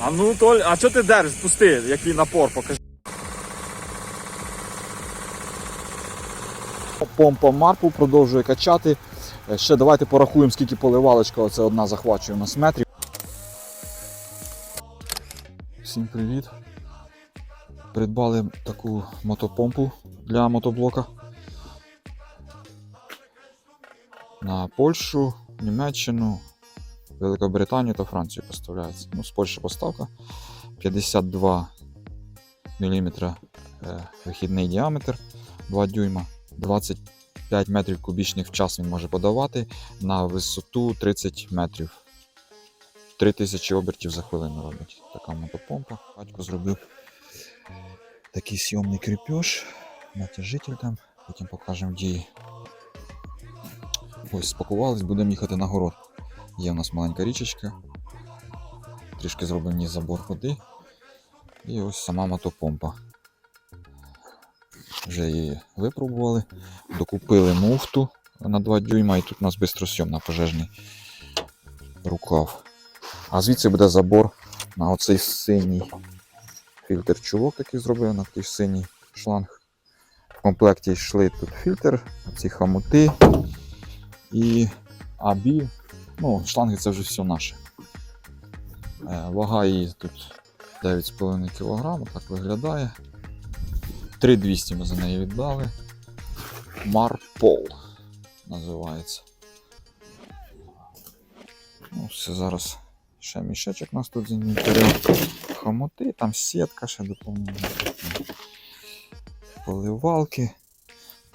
А ну Толь, а що ти держиш? Пусти, який напор, покажи. Помпа Марпл продовжує качати. Е, Ще давайте порахуємо, скільки поливалочка оце одна захвачує у нас метрів. Всім привіт. Придбали таку мотопомпу для мотоблока. На Польщу, Німеччину, Великобританію та Францію поставляється. Ну, з Польщі поставка 52 мм вихідний діаметр, 2 дюйма, 25 метрів кубічних в час він може подавати на висоту 30 метрів. 3000 обертів за хвилину робить така мотопомпа. Батько зробив такий сйомний кріпеж, натяжитель там, потім покажемо дії. Ось спакувались, будемо їхати на город. Є у нас маленька річечка. Трішки зробимо ні забор води. І ось сама мотопомпа. Вже її випробували. Докупили муфту на 2 дюйма, і тут у нас бистросйомна пожежний рукав. А звідси буде забор на оцей синій фільтр чулок, який зробив на такий синій шланг. В комплекті йшли тут фільтр, ці хамути і абі. Ну, шланги це вже все наше. Е, Вага її тут 9,5 кг, так виглядає. 3200 ми за неї віддали. Марпол називається. Ну, все зараз ще мішечок у нас тут з інвентарем. Хомути, там сітка ще доповнена. Поливалки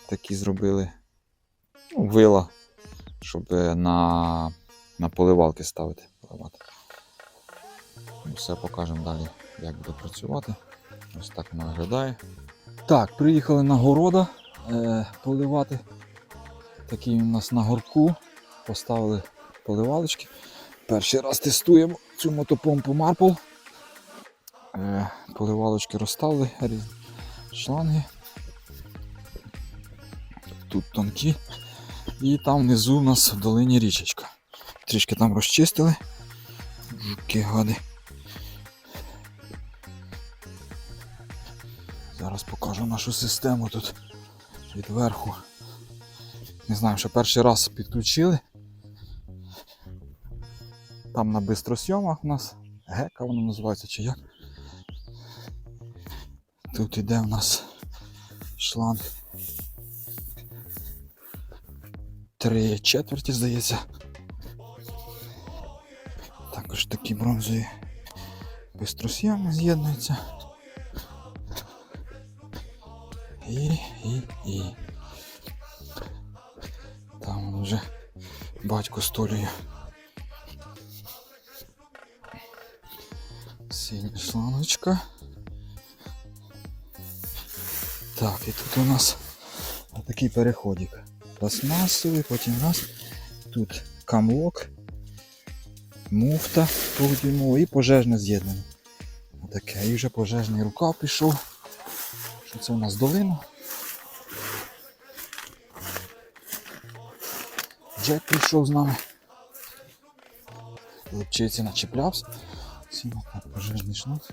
такі зробили. Ну, вила, щоб е, на, на поливалки ставити. Поливати. Ну, Все покажемо далі, як буде працювати. Ось так воно виглядає. Так, приїхали на города е, поливати. Такий у нас на горку. Поставили поливалочки. Перший раз тестуємо цю мотопомпу Marple. Е, поливалочки розставили різні шланги. Тут тонкі. І там внизу у нас в долині річечка. Трішки там розчистили. Жуки гади. Зараз покажу нашу систему тут відверху. Не знаю, що перший раз підключили. Там на бистросйомах у нас гека воно називається чи як. Тут іде у нас шланг. Три четверті, здається. Також такі бронзові бистросйоми з'єднуються. І, і, і. Там вже батько столює. Синя шланочка. Так, і тут у нас такий переходик. Пластмасовий, потім раз. Тут камлок, муфта двохдюймова і пожежне з'єднання. Отаке. І вже пожежний рукав пішов. Що це у нас долина? Джек прийшов з нами. Липчиці начіплявся. Сіно так, пожежний шланг.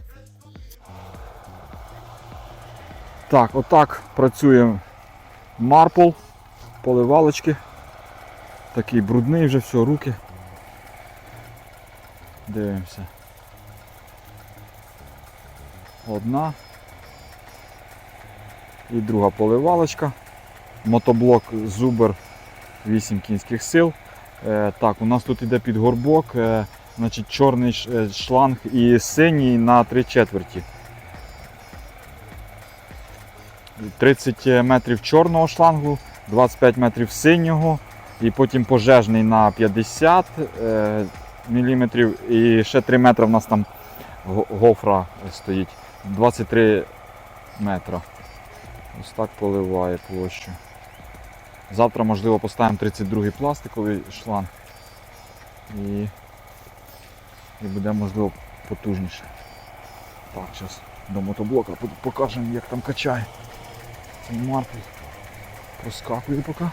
Так, отак працює марпл, поливалочки. Такий брудний вже все, руки. Дивимося. Одна. І друга поливалочка. Мотоблок Зубер 8 кінських сил. Е, так, у нас тут іде під горбок, е, значить чорний е, шланг і синій на 3 четверті. 30 метрів чорного шлангу, 25 метрів синього, і потім пожежний на 50 е, мм, і ще 3 метри в нас там гофра стоїть. 23 метра. Ось так поливає площу. Завтра, можливо, поставимо 32-й пластиковий шланг і, і буде, можливо, потужніше. Так, зараз до мотоблока покажемо, як там качає. Цей марпл проскакує поки.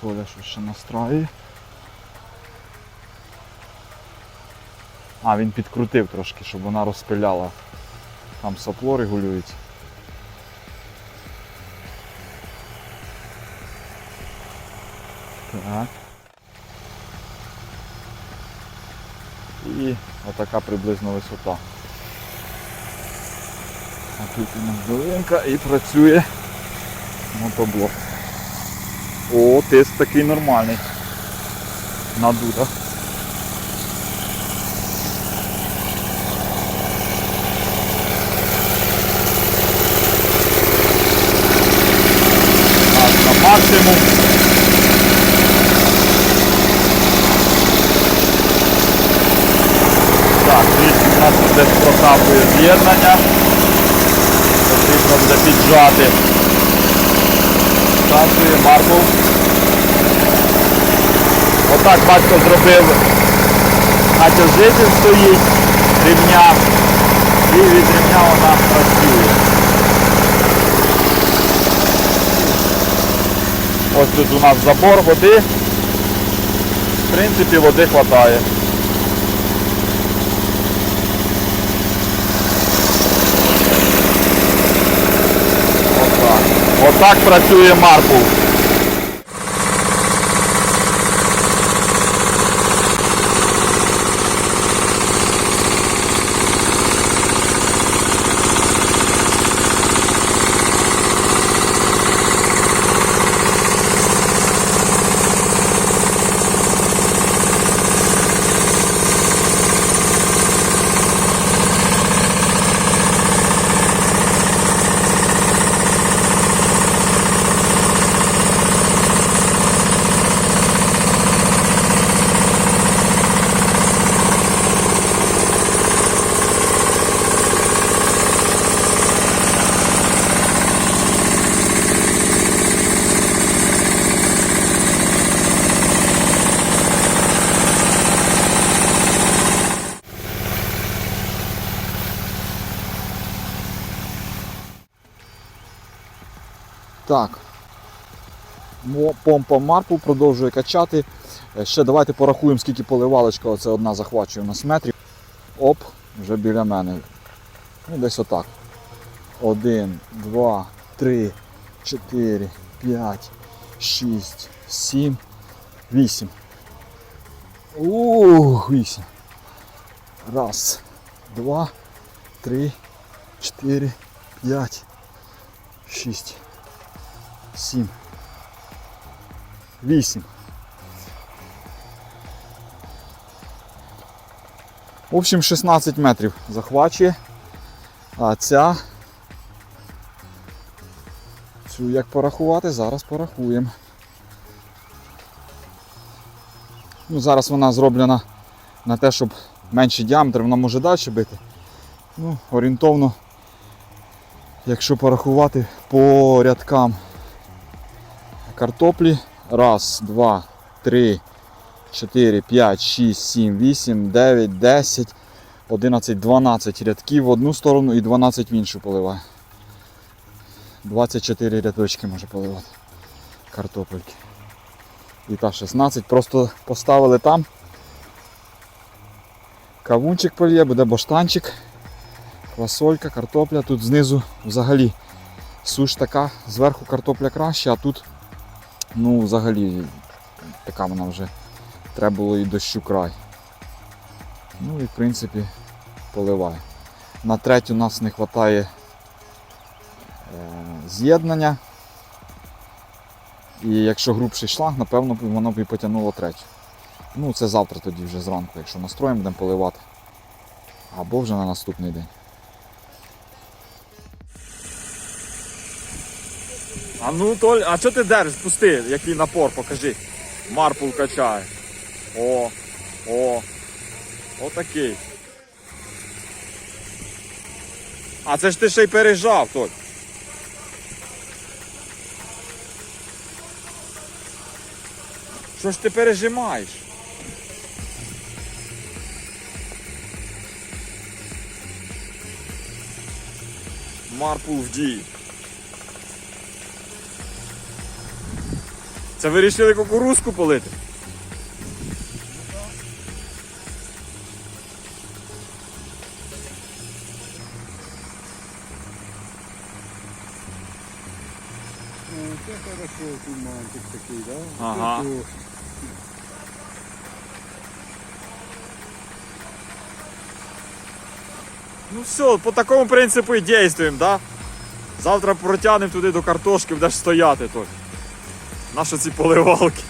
Толя щось ще настраює. А, він підкрутив трошки, щоб вона розпиляла. Там сопло регулюється. Так. І отака приблизно висота. А тут у нас долинка і працює мотоблок. О, тиск такий нормальний. На дудах. Максимум. Так, звідси у нас десь прокапує з'єднання. Потрібно буде піджати. Працює марбл. Отак батько зробив. Натяжитель стоїть, рівня. І від рівня вона працює. Ось тут у нас забор води. В принципі, води вистачає. Отак. Працює Марпул. Так. Помпа Марпу продовжує качати. Е, Ще давайте порахуємо, скільки поливалочка оце одна захвачує у нас метрів. Оп, вже біля мене. Ну, десь отак. Один, два, три, чотири, п'ять, шість, сім, вісім. Ух, вісім. Раз, два, три, чотири, п'ять, шість. 7. 8. В общем, 16 метрів захвачує. А ця. Цю як порахувати, зараз порахуємо. Ну, зараз вона зроблена на те, щоб менший діаметр, вона може далі бити. Ну, орієнтовно, якщо порахувати по рядкам картоплі. Раз, два, три, чотири, п'ять, шість, сім, вісім, дев'ять, десять, одинадцять, дванадцять рядків в одну сторону і 12 в іншу поливає. 24 рядочки може поливати картопельки. І та 16. Просто поставили там. Кавунчик полє, буде баштанчик, квасолька, картопля. Тут знизу взагалі суш така, зверху картопля краще, а тут ну взагалі така вона вже треба було і дощу край. Ну і в принципі поливає. На третю нас не вистачає е, з'єднання. І якщо грубший шланг, напевно воно б і потягнуло третю. Ну це завтра тоді вже зранку, якщо настроїмо, будемо поливати. Або вже на наступний день. А ну Толь, а що ти держиш? Пусти, який напор, покажи. Марпул качає. О, о. Отакий. А це ж ти ще й пережав, Толь. Що ж ти пережимаєш? Марпул в дії. Це вирішили кукурузку полити? Це хорошо, туманчик такий, да? Ага. Ну все, по такому принципу і дійствуємо, да? Завтра протягнемо туди до картошки, будеш стояти той. Нащо ці поливалки?